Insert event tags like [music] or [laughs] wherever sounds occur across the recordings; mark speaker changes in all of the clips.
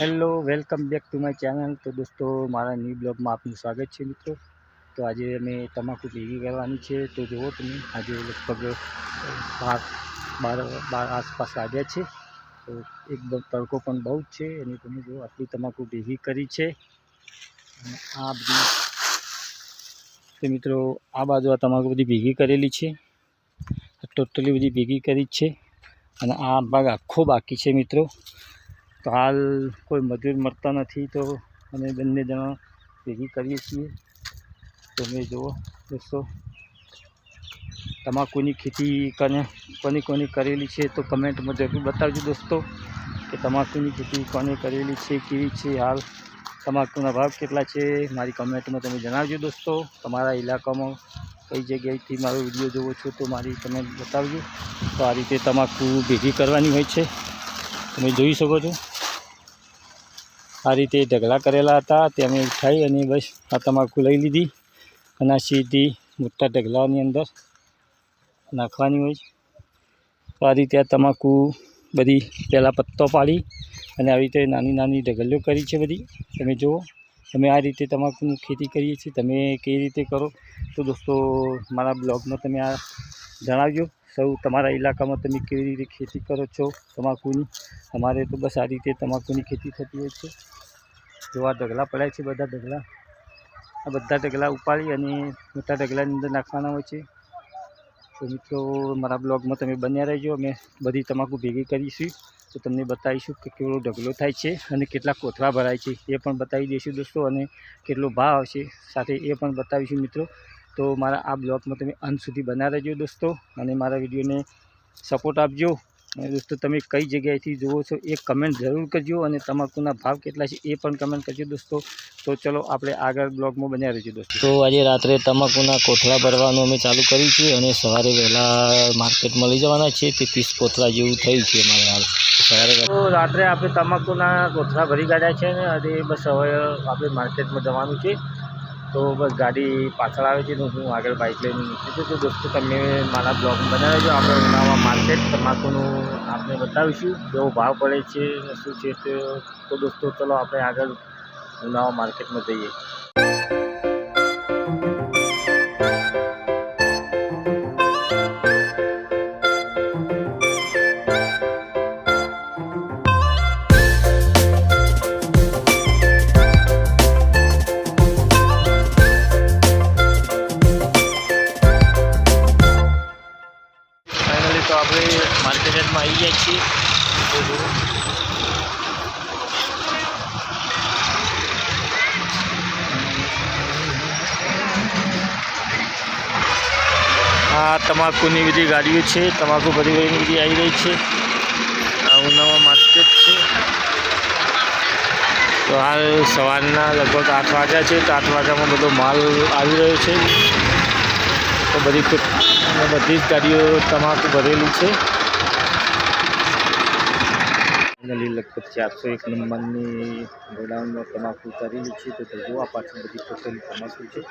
Speaker 1: Hello welcome back to my channel તો દોસ્તો, મારા ન્યૂ બ્લોગમાં આપનું સ્વાગત છે મિત્રો. તો આજે અમે તમાકુ ભેગી કરવાની છે. તો જુઓ તમે, આજે લગભગ બાર બાર બાર આસપાસ આવ્યા છે. તો એકદમ તડકો પણ બહુ જ છે. અને તમે જુઓ, આટલી તમાકુ ભેગી કરી છે. આ બધી તો મિત્રો, આ બાજુ આ તમાકુ બધી ભેગી કરેલી છે. ટોટલી બધી ભેગી કરી છે. અને આ ભાગ આખો બાકી છે મિત્રો. તો હાલ કોઈ મજૂર મળતા નથી તો અમે બંને જણા ભેગી કરીએ છીએ. તમે જુઓ, દોસ્તો તમાકુની ખેતી કને, કોની કોની કરેલી છે તો કમેન્ટમાં જરૂર બતાવજો દોસ્તો કે તમાકુની ખેતી કોને કરેલી છે, કેવી છે હાલ તમાકુના ભાવ કેટલા છે, મારી કમેન્ટમાં તમે જણાવજો દોસ્તો. તમારા ઇલાકામાં કઈ જગ્યાએથી મારો વીડિયો જોવો છો તો મારી તમે બતાવજો. તો આ રીતે તમાકુ ભેગી કરવાની હોય છે. તમે જોઈ શકો છો. આ રીતે ઢગલા કરેલા હતા. તે અમે ઉઠાવી અને બસ આ તમાકુ લઈ લીધી અને સીધી મોટા ઢગલાની અંદર નાખવાની હોય છે. તો આ રીતે આ તમાકુ બધી પહેલાં પત્તો પાડી અને આવી રીતે નાની નાની ઢગલીઓ કરી છે બધી. તમે જુઓ. અમે આ રીતે તમાકુની ખેતી કરીએ છીએ, તમે કેવી રીતે કરો? તો દોસ્તો, મારા બ્લોગમાં તમે આ જણાવજો. સૌ તમારા ઇલાકામાં તમે કેવી રીતે ખેતી કરો છો તમાકુની? અમારે તો બસ આ રીતે તમાકુની ખેતી થતી હોય છે. જો આ ઢગલા પડ્યા છે બધા ઢગલા. આ બધા ઢગલા ઉપાડી અને મોટા ઢગલાની અંદર નાખવાના હોય છે. તો મિત્રો, મારા બ્લોગમાં તમે બન્યા રહેજો. અમે બધી તમાકુ ભેગી કરીશું. તો તમને બતાવીશું કે કેવડો ઢગલો થાય છે અને કેટલા કોથળા ભરાય છે, એ પણ બતાવી દઈશું દોસ્તો અને કેટલો ભાવ આવશે. સાથે એ પણ બતાવીશું મિત્રો. તો મારા આ બ્લોગમાં તમે અંત સુધી બના રહેજો દોસ્તો અને મારા વિડીયોને સપોર્ટ આપજો. દોસ્તો તમે કઈ જગ્યાએથી જુઓ છો એ કમેન્ટ જરૂર કરજો અને તમાકુના ભાવ કેટલા છે એ પણ કમેન્ટ કરજો દોસ્તો. તો ચલો આપણે આગળ બ્લોગમાં બન્યા રહીશું દોસ્તો. તો આજે રાત્રે તમાકુના કોથળા ભરવાનું અમે ચાલુ કર્યું છે અને સવારે વહેલા માર્કેટમાં લઈ જવાના છે તે ત્રીસ કોથળા જેવું થયું છે મારે હાલ. સવારે તો રાત્રે આપણે તમાકુના કોથળા ભરી કાઢ્યા છે ને અને બસ હવે આપણે માર્કેટમાં જવાનું છે. તો બસ ગાડી પાછળ આવે છે તો હું આગળ બાઇક લઈને નીકળી છું. દોસ્તો, તમે મારા બ્લોગ બનાવી જો આપણે ઉનાવા માર્કેટ તમાકુનું આપણે બતાવીશું. કેવો ભાવ પડે છે શું છે તો. દોસ્તો, ચલો આપણે આગળ ઉનાવા માર્કેટમાં જઈએ. આ તમાકુની બધી ગાડીઓ છે, તમાકુ ભરી ભરીને બધી આવી રહી છે. આ ઉનાવા માર્કેટ છે. તો હાલ સવારના લગભગ આઠ વાગ્યા છે, તો આઠ વાગ્યામાં બધો માલ આવી રહ્યો છે. તો બધી બધી જ ગાડીઓ તમાકુ ભરેલી છે. ફાઇનલી લગભગ ચારસો એક નંબરની ગોડાઉનમાં તમાકુ ઉતારેલી છે. તો તે જોવા પાછળ બધી ટોટલી તમાકુ છે.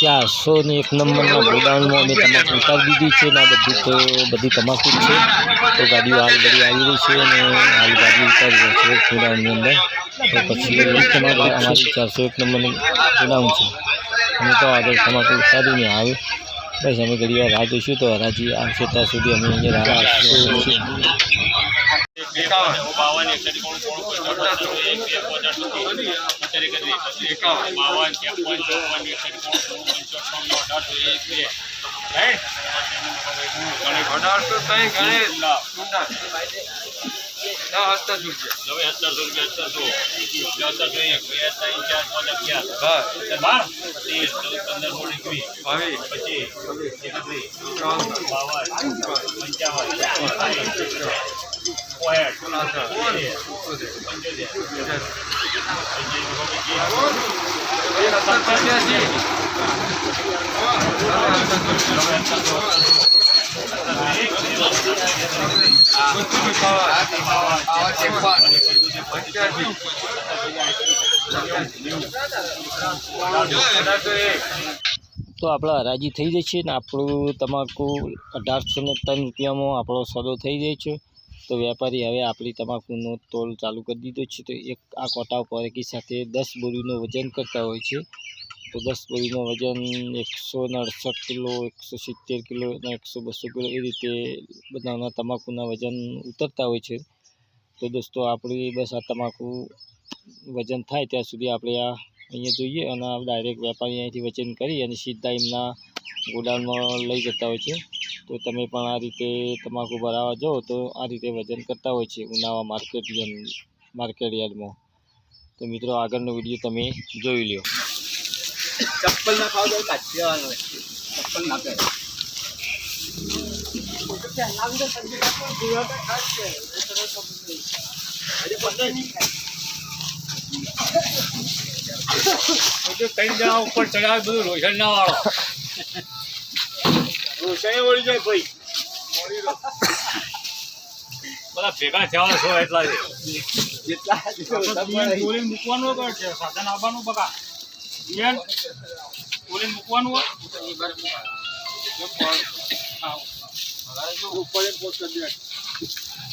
Speaker 1: ચારસો ને એક નંબરના ગોડાઉનમાં અમે તમાકુ ઉતારી દીધી છે ને આ બધી તો બધી તમાકુ છે. તો ગાડીઓ હાલ બધી આવી રહી છે અને હાલ ગાડી ઉતારી રહી છે ગોડાઉનની અંદર. તો પછી તમાકુ અમારી ચારસો એક નંબરની ગોડાઉન છે. અમે તો આગળ તમાકુ ઉતારીને આવે બસ અમે ઘડી વાર રાહ જોઈશું. તો હરાજી આવશે ત્યાં સુધી અમે અહીંયા રાહ જોઈશું
Speaker 2: અઢારસો ત્રણ ગણેશ ઊંડા. દસ હજાર રૂપિયા. હા, બાવીસ, બાવન પંચ્યાસી
Speaker 1: તો આપણે હરાજી થઈ જાય છે ને આપણું તમાકુ અઢારસો ને ત્રણ રૂપિયામાં આપણો સોદો થઈ જાય છે. તો વેપારી હવે આપણી તમાકુનો તોલ ચાલુ કરી દીધો છે. તો એક આ કોટા ઉપર એકી સાથે દસ બોરીનું વજન કરતા હોય છે. તો દસ બોરીનું વજન એકસો અડસઠ કિલો, એકસો સિત્તેર કિલો અને એકસો બસો કિલો એ રીતે બધાના તમાકુના વજન ઉતરતા હોય છે. તો દોસ્તો, આપણી બસ આ તમાકુ વજન થાય ત્યાં સુધી આપણે આ અહીંયા જોઈએ અને ડાયરેક્ટ વેપારી અહીંથી વજન કરી અને સીધા એમના ગોડાઉનમાં લઈ જતા હોય છે. તો તમે પણ આ રીતે તમાકુ ભરાવા જાઓ તો આ રીતે વજન કરતા હોય છે ઉનાવા માર્કેટ માર્કેટ યાર્ડમાં. તો મિત્રો આગળનો વીડિયો તમે જોઈ લ્યો.
Speaker 3: ચપ્પલ ના ખાવ તો કાચી ચપ્પલ ના પહેરે.
Speaker 2: ત્રણ જણા ઉપર ચડાવે બધું રોશન ના વાળો. [laughs]
Speaker 3: રોષાઈ વળી જાય ભાઈ.
Speaker 2: બધા ભેગા થયા છો એટલા.
Speaker 3: જેટલા
Speaker 2: બોલી મૂકવાનું હોય છે સાધન આવવાનું બકા. બોલી મૂકવાનું હોય.
Speaker 3: ઉપર એક પોસ્ટ કરી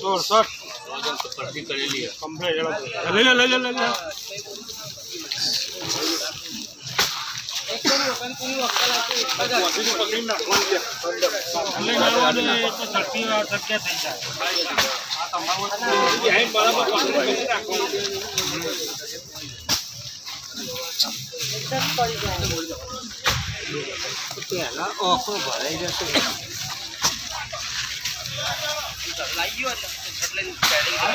Speaker 3: સોસો, ભાઈસો મારો લ્યા. સોસો બોલ્યો, ચાલતો તો.
Speaker 2: લઈ લે,